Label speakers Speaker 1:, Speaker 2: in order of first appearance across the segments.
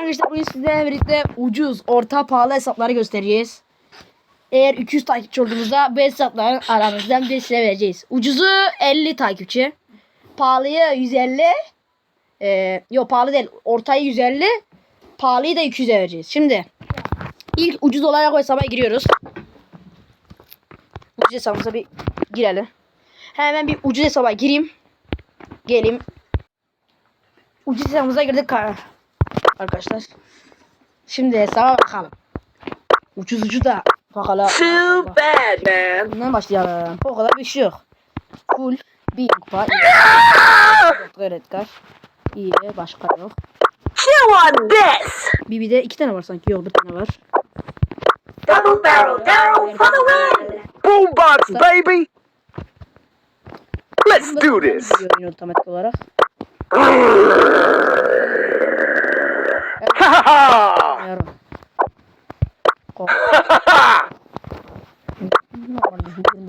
Speaker 1: arkadaşlar bugün sizlerle birlikte ucuz, orta, pahalı hesapları göstereceğiz. Eğer 200 takipçi olduğumuzda bu hesapların aramızdan bir size vereceğiz. Ucuzu 50 takipçi. Pahalıyı 150. Ee, yok pahalı değil. Ortayı 150. Pahalıyı da 200'e vereceğiz. Şimdi ilk ucuz olarak o hesaba giriyoruz. Ucuz hesabımıza bir girelim. Hemen bir ucuz hesaba gireyim. Geleyim. Ucuz hesabımıza girdik arkadaşlar. Şimdi hesaba bakalım. Ucuz ucu da bakalım.
Speaker 2: Too bad, man.
Speaker 1: Bundan başlayalım. O kadar bir şey yok. Full bir kupa. Evet kar. İyi başka yok.
Speaker 2: Chew on this.
Speaker 1: Bir bir de iki tane var sanki. Yok bir tane var.
Speaker 2: Double barrel barrel for the win.
Speaker 3: Boombox, baby! Let's do this!
Speaker 1: yine otomatik olarak.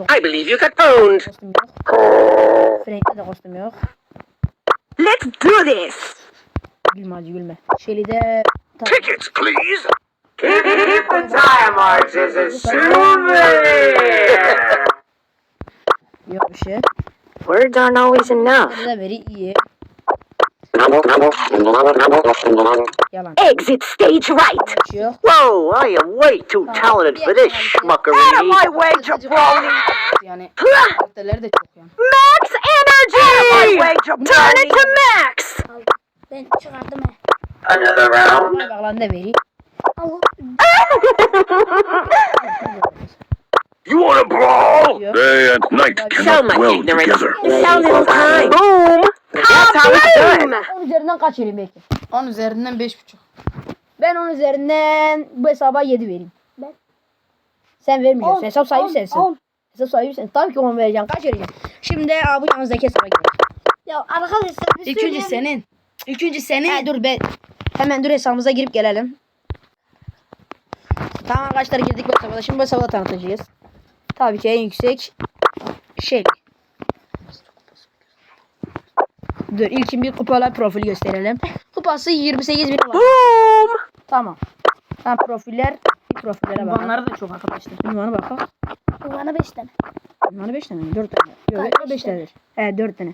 Speaker 3: I believe you got.
Speaker 1: Frank'te de kostüm yok.
Speaker 2: Let's do this.
Speaker 1: Gülme gülme.
Speaker 3: Tickets, please.
Speaker 2: Keep the tire marks as a souvenir.
Speaker 1: yok bir şey.
Speaker 2: Words aren't always enough.
Speaker 1: Burada veri iyi. Yalan.
Speaker 2: Exit stage right.
Speaker 1: Yok.
Speaker 3: Whoa, I am way too talented for this schmuckery.
Speaker 2: Out of my way, jabroni.
Speaker 1: Yani karakterleri de çok yani.
Speaker 2: Max energy. Turn it to max.
Speaker 4: Ben çıkardım he.
Speaker 2: Another round.
Speaker 1: Bağlandı veri.
Speaker 4: Allah.
Speaker 3: You want to brawl?
Speaker 1: Yeah.
Speaker 5: Day and night
Speaker 2: So
Speaker 5: cannot
Speaker 2: much
Speaker 5: dwell
Speaker 2: ignorance.
Speaker 5: together.
Speaker 2: It sounds in time. Boom. Done.
Speaker 1: 10 üzerinden kaç vereyim belki?
Speaker 6: 10 üzerinden 5.5.
Speaker 1: Ben 10 üzerinden bu hesaba 7 vereyim.
Speaker 4: Ben-
Speaker 1: Sen vermiyorsun.
Speaker 4: On,
Speaker 1: Hesap sahibi
Speaker 4: on,
Speaker 1: sensin.
Speaker 4: on.
Speaker 1: Hesap sahibi sensin. Tabii ki 10 vereceğim. Kaç vereceğim? Şimdi abi bu yanınızdaki hesaba gidelim.
Speaker 4: Ya arkadaşlar bir
Speaker 6: İkinci
Speaker 4: söyleyeyim.
Speaker 6: senin. Üçüncü senin.
Speaker 1: He dur be. Hemen dur hesabımıza girip gelelim. Tamam arkadaşlar girdik bu hesaba. Şimdi bu hesabı da tanıtacağız. Tabii ki en yüksek şey. Dur ilkin bir kupalar profili gösterelim. Kupası 28 bin olan.
Speaker 2: Boom.
Speaker 1: Tamam. Tamam profiller. Bir profillere bakalım.
Speaker 6: Bunları da çok arkadaşlar.
Speaker 1: Ünvanı bakalım.
Speaker 4: Bana 5 tane.
Speaker 1: Ünvanı 5 tane mi? 4 tane. Yok
Speaker 4: Galiba
Speaker 1: 5
Speaker 4: beş tane.
Speaker 1: tanedir. He 4 tane.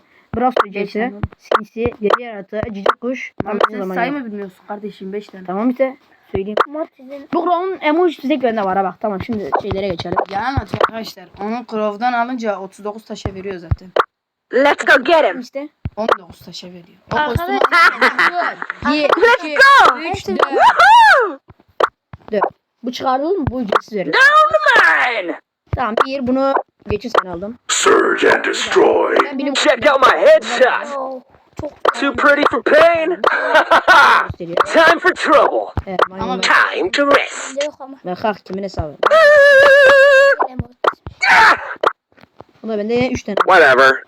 Speaker 1: Sürücüsü,
Speaker 6: tane.
Speaker 1: Sinsi, Deli Yaratı, Cici Kuş.
Speaker 6: Ama sen sayma bilmiyorsun kardeşim 5 tane.
Speaker 1: Tamam işte. Söyleyeyim. Bu Crown'un emoji tek bende var ha bak. Tamam şimdi şeylere geçelim.
Speaker 6: Yalan atıyor arkadaşlar. Onu Crow'dan alınca 39 taşa veriyor zaten.
Speaker 2: Let's go get him.
Speaker 1: İşte.
Speaker 6: 19 taşa veriyor. O kostümü 1, 2,
Speaker 2: go.
Speaker 6: 3, 4.
Speaker 2: Woohoo.
Speaker 1: 4. Bu çıkarılır mı? Bu ücretsiz
Speaker 2: the mine.
Speaker 1: Tamam bir bunu geçen sene aldım.
Speaker 5: Surge and destroy.
Speaker 1: Ben bilim
Speaker 3: Check out my headshot.
Speaker 4: Çok
Speaker 3: Too pretty for pain?
Speaker 1: gösteriyor.
Speaker 3: Time for trouble.
Speaker 1: Evet
Speaker 6: Ama
Speaker 1: maymunlar.
Speaker 3: Time to rest.
Speaker 4: bende yok ama.
Speaker 1: Ben kalk kimin hesabı?
Speaker 4: Yine Mortis.
Speaker 1: Bunda bende 3 tane.
Speaker 3: Whatever.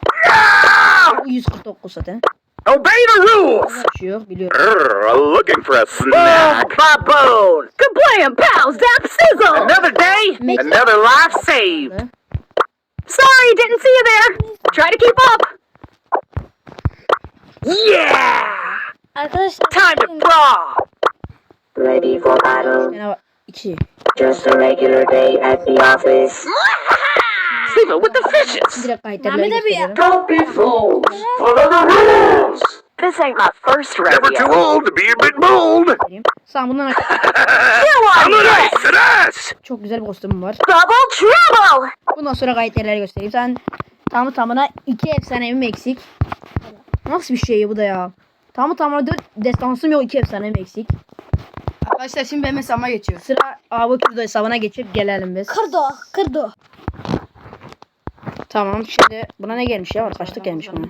Speaker 1: Bu 149 zaten.
Speaker 3: Obey the rules.
Speaker 1: Bir şey yok biliyorum.
Speaker 5: Grr, looking for a
Speaker 3: Boom,
Speaker 5: snack.
Speaker 3: Ah, baboon.
Speaker 2: Good playing, pals. Zap sizzle.
Speaker 3: Another day,
Speaker 1: Make-
Speaker 3: another life saved.
Speaker 2: Sorry, didn't see you there. Try to keep up.
Speaker 3: Yeah!
Speaker 4: Arkadaşlar
Speaker 3: Time to brawl.
Speaker 2: Ready for battle.
Speaker 1: Bir tane var. 2.
Speaker 2: Just a regular day at the office.
Speaker 3: Sleeping with the fishes.
Speaker 1: Kayıtları
Speaker 4: Mehmet abi ya.
Speaker 3: Don't be fools. Follow the rules. This ain't my first
Speaker 5: Never too
Speaker 3: rodeo.
Speaker 5: old to be a bit bold.
Speaker 1: Sağ bundan
Speaker 3: Come on,
Speaker 5: Nice and ass.
Speaker 1: çok güzel bir kostümüm var.
Speaker 2: Double trouble.
Speaker 1: Bundan sonra gayet yerleri göstereyim. Sen tamı tamına iki efsanevim eksik. Nasıl bir şey bu da ya? Tamı tamına dört destansım yok iki efsanevim eksik.
Speaker 6: Arkadaşlar şimdi benim hesabıma geçiyor.
Speaker 1: Sıra Abi Kürdo hesabına geçip gelelim biz.
Speaker 4: kırdı o.
Speaker 1: Tamam şimdi buna ne gelmiş ya? Kaçlık gelmiş buna?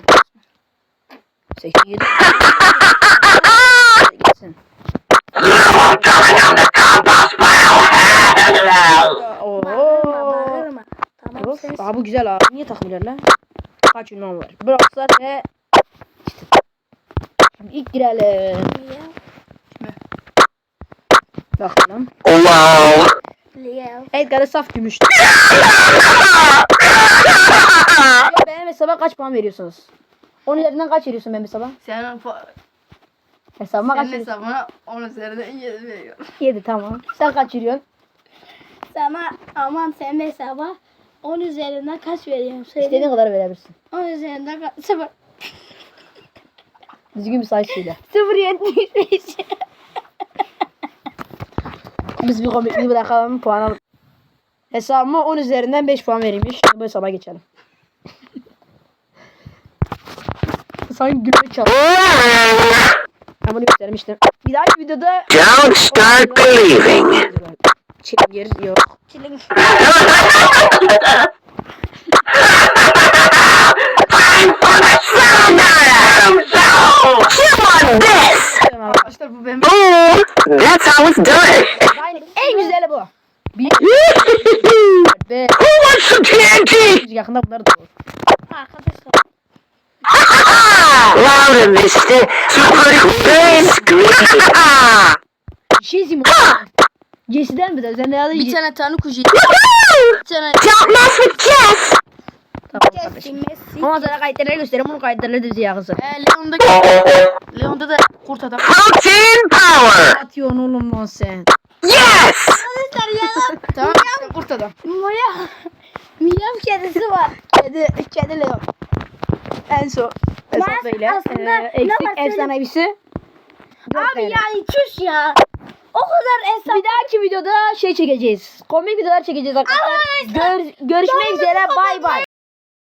Speaker 1: 8 7 Gitsin. Oo.
Speaker 4: Tamam
Speaker 1: Of,
Speaker 4: sen
Speaker 1: Aa bu güzel abi. Niye takmıyorlar lan? Kaç ünvan var? Brawl ve Şimdi ilk girelim. Bakalım.
Speaker 3: Wow.
Speaker 4: Leo.
Speaker 1: Edgar'a saf gümüş. benim hesaba kaç puan veriyorsunuz? 10 üzerinden kaç veriyorsun benim hesaba?
Speaker 6: Sen
Speaker 1: Hesabıma kaç
Speaker 6: Senin
Speaker 1: veriyorsun?
Speaker 6: hesabına 10 üzerinden 7 veriyorum.
Speaker 1: 7 tamam. Sen kaç veriyorsun?
Speaker 4: Sana aman senin hesaba 10 üzerinden kaç veriyorum? Söyle.
Speaker 1: İstediğin kadar verebilirsin.
Speaker 4: 10 üzerinden kaç? 0.
Speaker 1: Düzgün bir sayı söyle.
Speaker 4: 0.75.
Speaker 1: Biz bir komikliği bırakalım puan alalım. Hesabıma 10 üzerinden 5 puan verilmiş. Bu hesaba geçelim. Sanki gülme çaldı. Ben bunu göstermiştim. Bir dahaki videoda
Speaker 2: Don't start believing.
Speaker 1: Çilingir yok.
Speaker 2: Time for the sound alarm! So, chew on this!
Speaker 6: Arkadaşlar bu benim
Speaker 2: Boom! That's how it's done.
Speaker 1: Aynen en güzeli bu. Bir ve
Speaker 2: Who wants some TNT?
Speaker 1: yakında bunları da olur.
Speaker 4: Arkadaşlar.
Speaker 2: Louder, mister. Super brisk.
Speaker 1: Bir şey diyeyim mi? Jesse'den mi de? Sen ne aldın?
Speaker 6: bir tane tane kuji. Bir tane
Speaker 2: Don't mess with Jess.
Speaker 1: Tamam kardeşim. Ama sana kayıtları göstereyim. Bunun kayıtları da bize yakınsın.
Speaker 6: e, Leon'daki Leon'da da kurt adam.
Speaker 2: Protein power.
Speaker 1: Atıyorsun oğlum lan sen.
Speaker 2: Yes!
Speaker 6: Tamam işte kurt adam.
Speaker 4: Moya. Miyav kedisi var.
Speaker 1: Kedi, kedi Leo. En son. Hesaplayla.
Speaker 4: aslında
Speaker 1: Ee, eksik efsanevisi.
Speaker 4: Abi yani çüş ya. O kadar hesap.
Speaker 1: Bir dahaki videoda şey çekeceğiz. Komik videolar çekeceğiz arkadaşlar. Gör, görüşmek üzere. Bay bay.